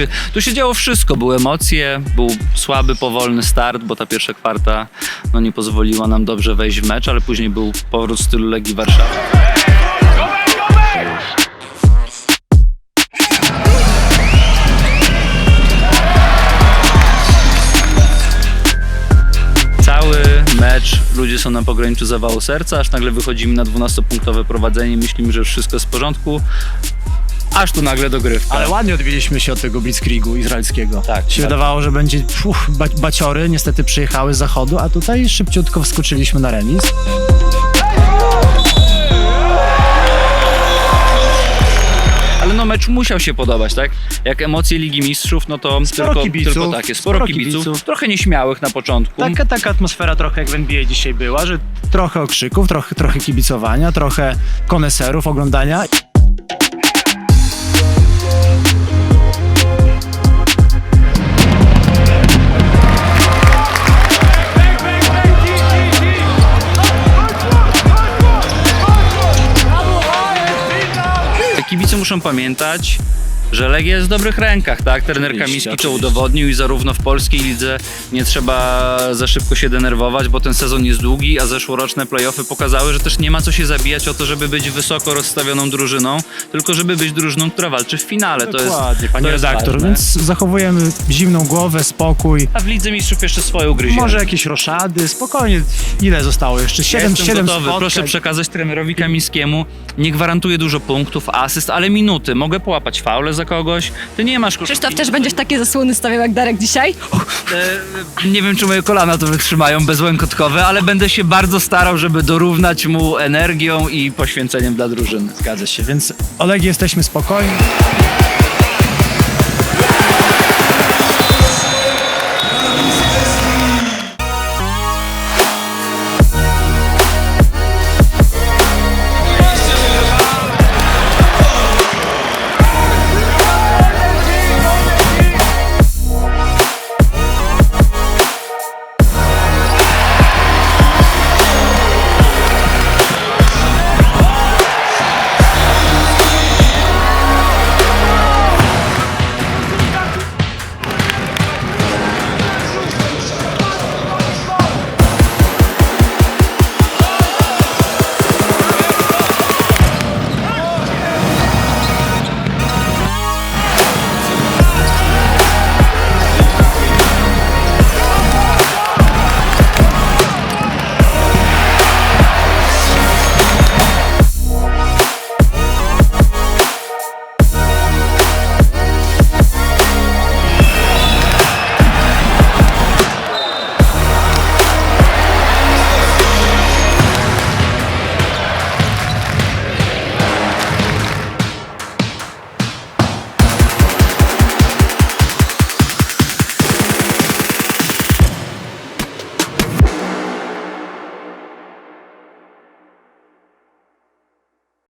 się, tu się działo wszystko. Były emocje, był słaby, powolny start, bo ta pierwsza kwarta no, nie pozwoliła nam dobrze wejść w mecz, ale później był powrót stylu Legii Warszawa. Mecz ludzie są na pograniczu zawału serca, aż nagle wychodzimy na 12-punktowe prowadzenie, myślimy, że wszystko jest w porządku, aż tu nagle dogrywka. Ale ładnie odbiliśmy się od tego blitzkriegu izraelskiego. Tak, Się tak. wydawało, że będzie ba baciory, niestety przyjechały z zachodu, a tutaj szybciutko wskoczyliśmy na remis. Ale no mecz musiał się podobać, tak? Jak emocje Ligi Mistrzów, no to Sporo tylko, kibiców, tylko takie, sporo, sporo kibiców, kibiców. trochę nieśmiałych na początku. Taka, taka atmosfera trochę jak w NBA dzisiaj była, że trochę okrzyków, trochę, trochę kibicowania, trochę koneserów, oglądania. Muszą pamiętać, że Legia jest w dobrych rękach, tak? Trener Kamiński to udowodnił i zarówno w polskiej lidze nie trzeba za szybko się denerwować, bo ten sezon jest długi, a zeszłoroczne playoffy pokazały, że też nie ma co się zabijać o to, żeby być wysoko rozstawioną drużyną, tylko żeby być drużyną, która walczy w finale. To jest, Dokładnie, panie to jest redaktor, ważne. więc zachowujemy zimną głowę, spokój. A w Lidze Mistrzów jeszcze swoje ugryziemy. Może jakieś roszady, spokojnie. Ile zostało jeszcze? Ja 7, jestem 7 gotowy. spotkań. Proszę przekazać trenerowi Kamińskiemu. Nie gwarantuję dużo punktów, asyst, ale minuty. Mogę połapać faule za kogoś. Ty nie masz koszulki. Krzysztof, też będziesz takie zasłony stawiał jak Darek dzisiaj? E, nie wiem, czy moje kolana to wytrzymają bezłękotkowe, ale będę się bardzo starał, żeby dorównać mu energią i poświęceniem dla drużyny. Zgadza się, więc Olegi jesteśmy spokojni.